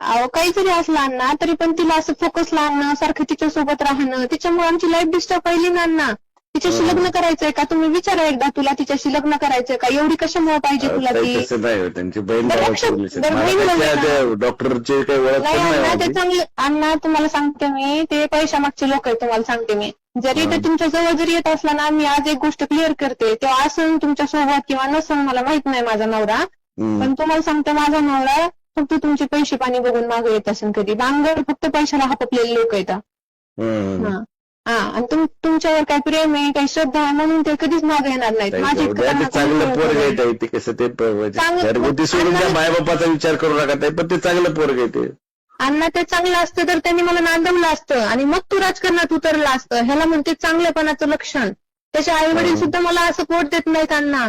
अहो काही जरी असलं अण्णा तरी पण तिला असं फोकस आणणं सारखं तिच्या सोबत राहणं तिच्यामुळे आमची लाईफ डिस्टर्ब पहिली ना अण्णा तिच्याशी. लग्न करायचंय का तुम्ही विचारा एकदा तुला तिच्याशी लग्न करायचंय का एवढी कशामुळे पाहिजे तुला ताई, ती तसं नाही हो, त्यांची बहीण बरं, भावाचे लक्षात- relation. बरं, मला बहीण त्याच्या भाऊ त्या डॉक्टरचे काही ओळख नाही पण नाही अण्णा ते माझी. चांगले अण्णा तुम्हाला सांगते मी ते पैशा मागचे लोक आहेत तुम्हाला सांगते मी जरी ते हं. तुमच्या जवळ जरी येत असला ना मी आज एक गोष्ट क्लिअर करते तेव्हा असं तुमच्यासोबत किंवा नसन मला माहीत नाही माझा नवरा हम्म. पण तुम्हाला सांगते माझा नवरा फक्त तुमचे पैसे पाणी बघून मागे येत असेल कधी. बांगर फक्त पैशाला हापलेले लोक येतात. हा. हा. आणि तुम तुमच्यावर काही प्रेम आहे काही श्रद्धा आहे म्हणून ते कधीच मागे येणार नाहीत. माझी जाऊ द्या, ते चांगलं कसं ते प- म्हणजे चांगलं- घरगुती सोडून त्या आणि- मायबापाचा विचार करू नका ताई, पण ते चांगलं पोरग आहे ते. अण्णा ते चांगलं असतं तर त्यांनी मला नांदवलं असतं. आणि मग तू राजकारणात उतरला असतं. ह्याला म्हणते चांगलेपणाचं लक्षण. त्याचे आई वडील हं. सुद्धा मला सपोर्ट देत नाहीत अण्णा.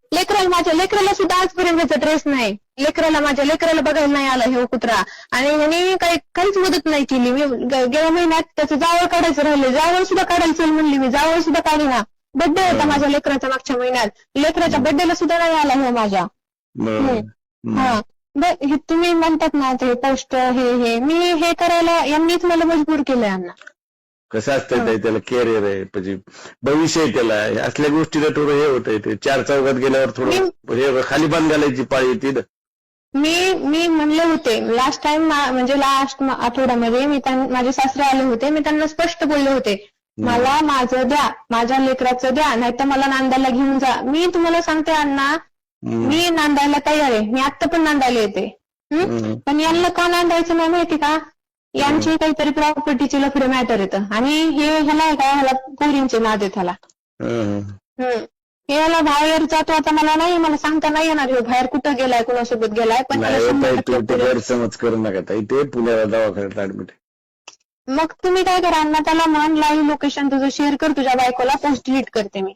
लेकराला माझ्या लेकराला सुद्धा आजपर्यंत ह्याचा ड्रेस नाही. लेकराला माझ्या लेकराला बघायला नाही आला हे कुत्रा. आणि ह्याने काही काहीच मदत नाही केली. मी गेल्या महिन्यात त्याचं जावळ काढायचं राहिले. जावळ सुद्धा काढायला चल म्हणली मी. जावळ सुद्धा काढेना. बर्थडे होता माझ्या लेकराचा मागच्या महिन्यात. लेकराच्या बर्थडेला सुद्धा नाही आला हे माझ्या. हा. तुम्ही म्हणतात ना ते पोस्ट हे हे. मी हे करायला यांनीच मला मजबूर केलंय अण्णा. कसं असतंय ताई, त्याला कॅरियर आहे म्हणजे भविष्य आहे त्याला. हे असल्या गोष्टीला थोडं हे होतंय ते चार चौघात गेल्यावर थोडं हे खाली बांध घालायची पाळी येते ना. मी मी म्हणले होते लास्ट टाइम म्हणजे लास्ट आठवड्यामध्ये मी माझे सासरे आले होते मी त्यांना स्पष्ट बोलले होते मला माझं द्या माझ्या लेकराचं द्या नाहीतर मला नांदायला घेऊन जा. मी तुम्हाला सांगते अण्णा. मी नांदायला तयार आहे मी आता पण नांदायला येते. हं? पण यांना का नांदायचं नाही माहिती का? यांची काहीतरी प्रॉपर्टीचे लफडे मॅटर येतं. आणि हे ह्याला आहे का? ह्याला पोरींचे नाद आहेत ह्याला. हम्म. हम्म. हे याला बाहेर जातो आता मला नाही मला सांगता नाही येणार. ह्यो बाहेर कुठं गेलाय कुणासोबत गेलाय? पण त्याला शंभर टक्के तू. गैरसमज करू नका ताई. ते पुण्याला दवाखान्यात ऍडमिट मग तुम्ही काय करा अण्णा त्याला म्हण लाईव्ह लोकेशन तुझं शेअर कर तुझ्या बायकोला पोस्ट डिलीट करते मी.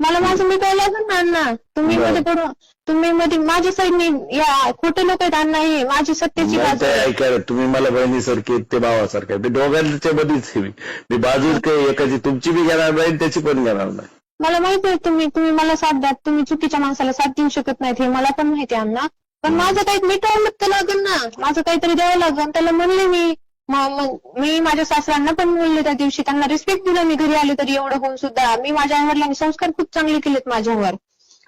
मला माझं मिटवायला लागेल ना अण्णा? तुम्ही बरं. मध्ये पडून तुम्ही मध्ये माझ्या साईडने या खोटे लोक आहेत अण्णा हे माझी सत्याची बाजू. आहे. तुम्ही मला बहिणीसारखे आहेत, ते भावासारखे आहेत. ते दोघांच्या मध्येच आहे मी. मी बाजूच काही एकाची तुमची बी घेणार नाही त्याची पण घेणार नाही. मला माहिती आहे तुम्ही तुम्ही मला साथ द्या. तुम्ही चुकीच्या माणसाला साथ देऊ शकत नाहीत हे मला पण माहिती आहे अण्णा. पण माझं काही मिटवावं तर लागेल ना. माझं काहीतरी द्यावं लागेल. त्याला म्हणले मी म- म- मी माझ्या सासऱ्यांना पण बोलले त्या दिवशी. त्यांना रिस्पेक्ट दिला मी. घरी आले तरी एवढं होऊन सुद्धा. मी माझ्या वडिलांनी संस्कार खूप चांगले केलेत माझ्यावर.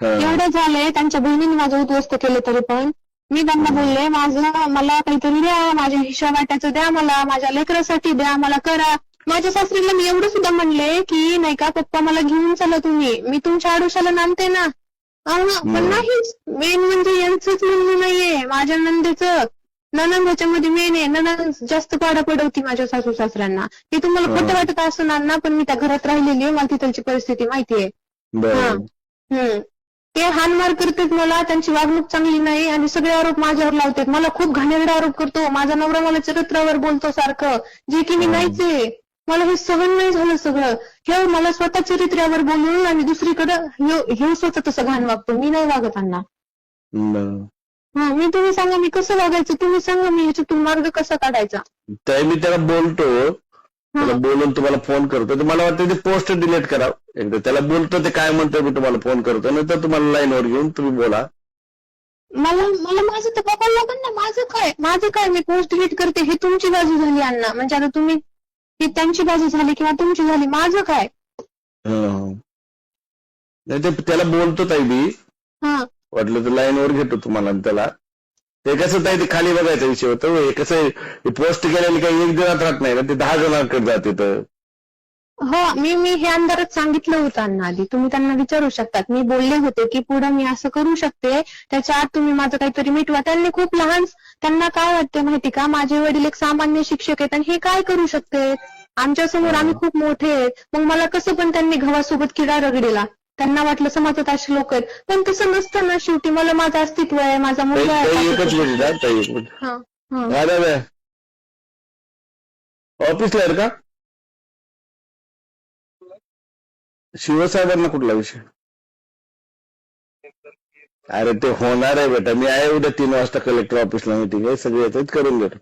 एवढं झालंय त्यांच्या बहिणीने माझं उद्ध्वस्त केलं तरी पण. मी त्यांना बोलले माझं मला काहीतरी द्या माझ्या हिशा वाट्याचं द्या मला माझ्या लेकरासाठी द्या मला करा. माझ्या सासरीला मी एवढं सुद्धा म्हणले की नाही का पप्पा मला घेऊन चला तुम्ही. मी तुमच्या आडोशाला नांदते ना. पण. नाहीच मेन म्हणजे यांचंच म्हणणं नाहीये. माझ्या नंदेचं ननंद ह्याच्यामध्ये मेन आहे. ननंद जास्त पाडा पडवती माझ्या सासू सासऱ्यांना. ते तुम्हाला खोटं. वाटत असणार ना पण मी त्या घरात राहिलेली आहे. मला तिथलची परिस्थिती माहिती आहे बरं हम्म. ते हानमार करतात मला त्यांची वागणूक चांगली नाही आणि सगळे आरोप माझ्यावर लावतात. मला खूप घाणेरडा आरोप करतो. माझा नवरा मला चरित्रावर बोलतो सारखं. जे की मी. नाहीच. आहे मला हे सहन नाही झालं सगळं. हे मला स्वतः चरित्र्यावर बोलून आणि दुसरीकडं ह्यो स्वतः तसं घाण वागतो. मी नाही वागत अण्णा. हा मी तुम्ही सांगा मी कसं वागायचं? तुम्ही सांगा मी ह्याच्यातून मार्ग कसा काढायचा? मी त्याला बोलतो. त्याला. बोलून तुम्हाला फोन करतो तर मला वाटतं ते पोस्ट डिलीट करा. एकदा त्याला बोलतो ते काय म्हणतो मी तुम्हाला फोन करतो. नंतर तुम्हाला लाईनवर घेऊन तुम्ही बोला. मला मला माझं तर बघायला लागेल ना. माझं काय? माझं काय? मी पोस्ट डिलीट करते हे तुमची बाजू झाली अण्णा. म्हणजे आता तुम्ही ही त्यांची बाजू झाली किंवा तुमची झाली. माझं काय? हं. नाही ते त्याला बोलतो ताई मी. हा. वाटलं तर लाईनवर घेतो तुम्हाला आणि त्याला. ते कसं ते खाली बघायचा विषय होतो हे कसं पोस्ट केलेली काही एक दिवस राहत नाही ना ते दहा जणांकडे जाते तर हो मी मी हे अंधारात सांगितलं होतं अण्णा आधी. तुम्ही त्यांना विचारू शकतात. मी बोलले होते की पुढे मी असं करू शकते. त्याच्या आत तुम्ही माझं काहीतरी मिटवा. त्यांनी खूप लहान त्यांना काय वाटतं माहिती का? माझे वडील एक सामान्य शिक्षक आहेत आणि हे काय करू शकते? आमच्यासमोर आम्ही खूप मोठे आहेत. मग मला कसं पण त्यांनी घवासोबत किडा रगडीला. त्यांना वाटलं समाजात असे लोक आहेत. पण तसं नसतं ना शेवटी. मला माझं अस्तित्व आहे माझा मुलगा ताई एकच आहे मिनिट हा, ताई एक मिनिट. हा, हा. हा ऑफिसला आहे का? शिवसाहेबांना कुठला विषय? अरे ते होणार आहे बेटा. मी आहे उद्या तीन वाजता कलेक्टर ऑफिसला मिटिंग आहे. सगळे येतात करून घेतो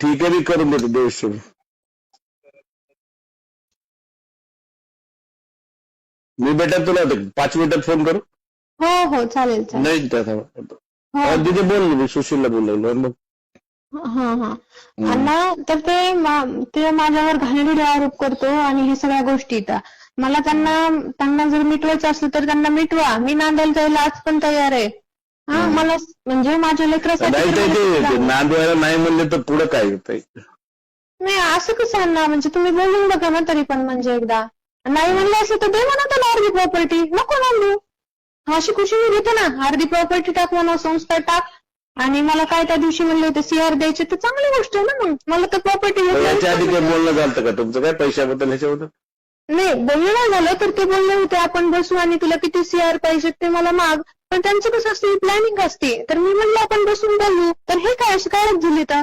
ठीक आहे मी करून देतो. देवशी मी बेटा तुला पाच मिनिटात फोन करू? हो हो चालेल चालेल. नाही त्याचा तिथे बोललो सुशीलला बोललो मग? हा हा. अण्णा तर ते ते माझ्यावर घाणेरडे आरोप करतो आणि हे सगळ्या गोष्टी मला त्यांना त्यांना जर मिटवायचं असलं तर त्यांना मिटवा. मी नांदायला जायला आज पण तयार आहे. हा. मला म्हणजे माझ्या लेकरासाठी नाही नांदवायला म्हणले तर पुढं काय नाही असं कसं अण्णा? म्हणजे तुम्ही बोलून बघा ना तरी पण म्हणजे एकदा. नाही म्हणलं असं तर दे म्हणा त्याला अर्धी प्रॉपर्टी नको नांदू अशी खुशी मी घेते ना. अर्धी प्रॉपर्टी टाक म्हणा संस्था टाक. आणि मला काय त्या दिवशी म्हणले होते सीआर द्यायचे तर चांगली गोष्ट आहे ना मग. मला तर प्रॉपर्टी याच्या आधी काही बोलणं झालं का तुमचं? काय पैशाबद्दल ह्याच्याबद्दल? नाही बोलणं नाही झालं तर ते बोलले होते आपण बसू आणि तुला किती सीआर पाहिजे ते मला माग. पण त्यांचं कसं असते प्लॅनिंग असते. तर मी म्हणलं आपण बसून बोलू. तर हे काय अशी काय झाली तर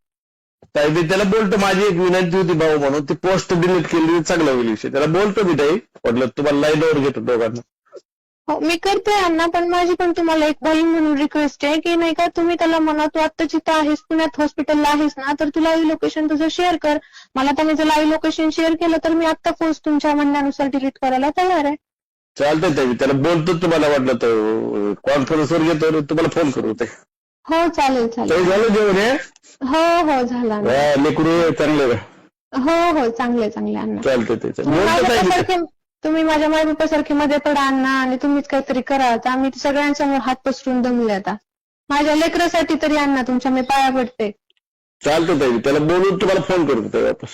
ताई मी त्याला बोलतो माझी एक विनंती होती भाऊ म्हणून ती पोस्ट डिलीट केली चांगला होईल विषय. त्याला बोलतो मी ताई म्हटलं तुम्हाला लाईनवर घेतो दोघांना. हो मी करते अण्णा पण माझी पण तुम्हाला एक बहीण म्हणून रिक्वेस्ट आहे की नाही का तुम्ही त्याला म्हणा तू आता जिथं आहेस पुण्यात हॉस्पिटलला आहेस ना तर तू लाईव्ह लोकेशन तुझं शेअर कर. मला त्याने जर लाईव्ह लोकेशन शेअर केलं तर मी आता पोस्ट तुमच्या म्हणण्यानुसार डिलीट करायला तयार आहे. चालतंय ताई त्याला बोलतो तुम्हाला वाटलं तर कॉन्फरन्सवर घेतो तुम्हाला फोन करू ते हो चालेल चालेल. झालं जेवण? हे हो हो झाला. हा, लेकरू चांगले हो हो चांगले चांगले अण्णा चालतंय ते तुम्ही. माझ्यासारखे माझ्या मायबापासारखे मध्ये पडा अण्णा आणि तुम्हीच काहीतरी करा. आता आम्ही सगळ्यांसमोर हात पसरून दमले आता. माझ्या लेकरासाठी तरी अण्णा तुमच्या मी पाया पडते. चालतंय ताई. त्याला बोलून तुम्हाला फोन करू ताई वापस.